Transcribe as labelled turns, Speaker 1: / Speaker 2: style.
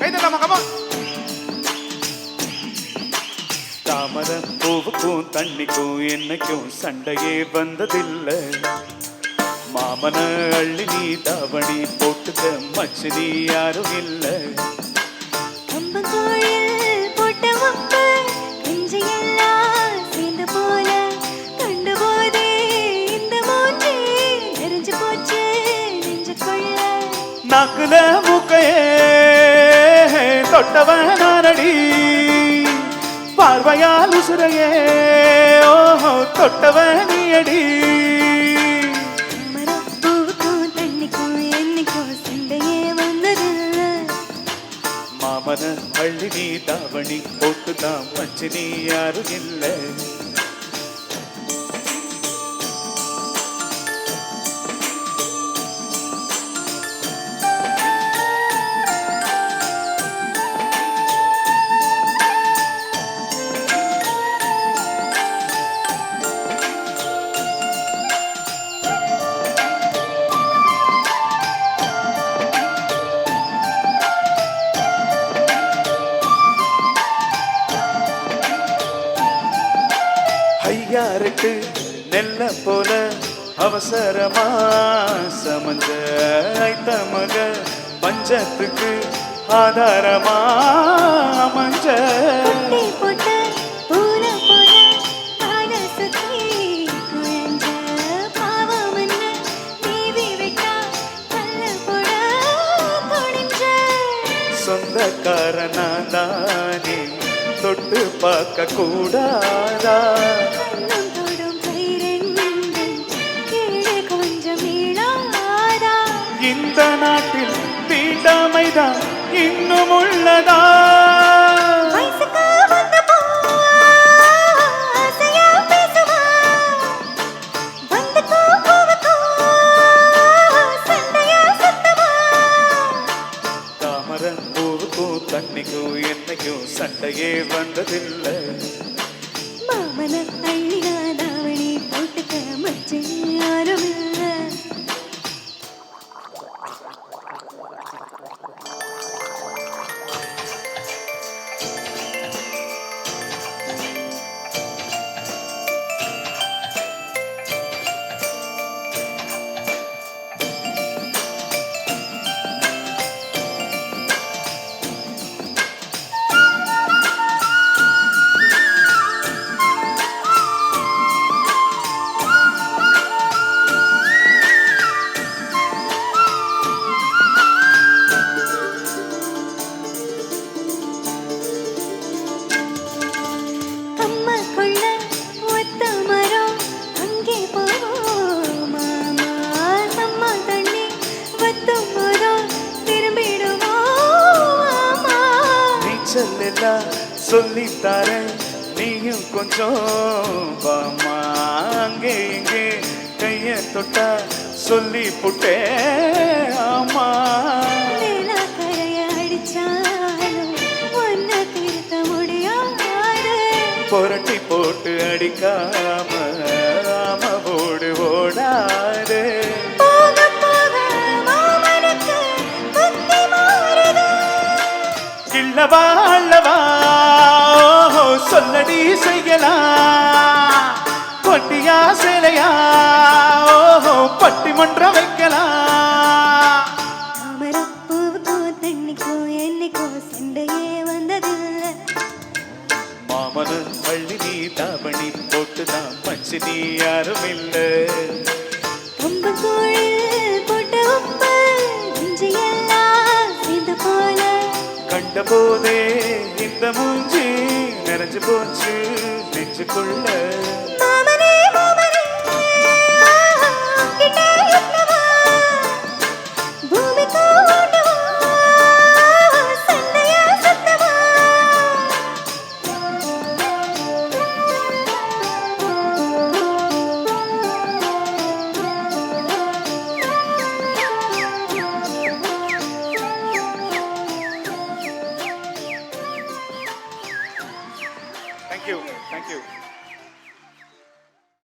Speaker 1: Comma comma
Speaker 2: தாமர பூவுக்கும் தண்ணிக்கும் என்னைக்கும் சண்டையே வந்ததில்லை. மாமன அள்ளி நீ தாவணி போட்டுக்க மச்சு நீ யாரும் இல்லை.
Speaker 3: கம்பங்கோழில்
Speaker 2: தொட்டவன் நானடி பார்வையால் உசுரையே ஓஹோ தொட்டவன் நீயடி
Speaker 3: தாமரைப்பூவுக்கும் தண்ணிக்கும் என்னைக்கும் சண்டையே வந்ததில்ல.
Speaker 2: மாமன அள்ளி நீ தாவணி போட்டுதான் மச்சு நீ யாரும் இல்லை. ஐயாருக்கு நெல்ல போல அவசரமா சமஞ்ச மக பஞ்சத்துக்கு ஆதாரமா அமைஞ்ச. சொந்தக்காரனா தானே தொட்டு பார்க்க கூடாதா. இந்த நாட்டில் தீண்டாமைதான் இன்னும் உள்ளதா என்னைக்கும் சண்டையே வந்ததில்லை.
Speaker 3: மாமன அள்ளினா தாவணி போட்டுக்க மச்சம் யாருமே
Speaker 2: நீச்சல் எல்லாம் சொல்லித்தாரேன் நீயும் கொஞ்சம் வாமா அங்கே இங்கே. கைய தொட்டா சொல்லி புட்டே ஆமா. புரட்டி போட்டு அடிக்காம ஆம ஓடு ஓடாது. அல்லவா ஓஹோ சொல்லடி செய்யலாம் கொட்டியா சேலையா? ஓஹோ பட்டிமன்றம் வைக்கலாம்
Speaker 3: தாமரைப்பூவுக்கும் தண்ணிக்கும் என்னைக்கும் சண்டையே வந்ததில்லை.
Speaker 2: மாமன பள்ளி நீ தாவணி போட்டுதான் நீ யாரும் இல்லை. பார்த்த போதே இந்த மூஞ்சி நிறைஞ்சு போச்சு நெஞ்சுக்குள்ள.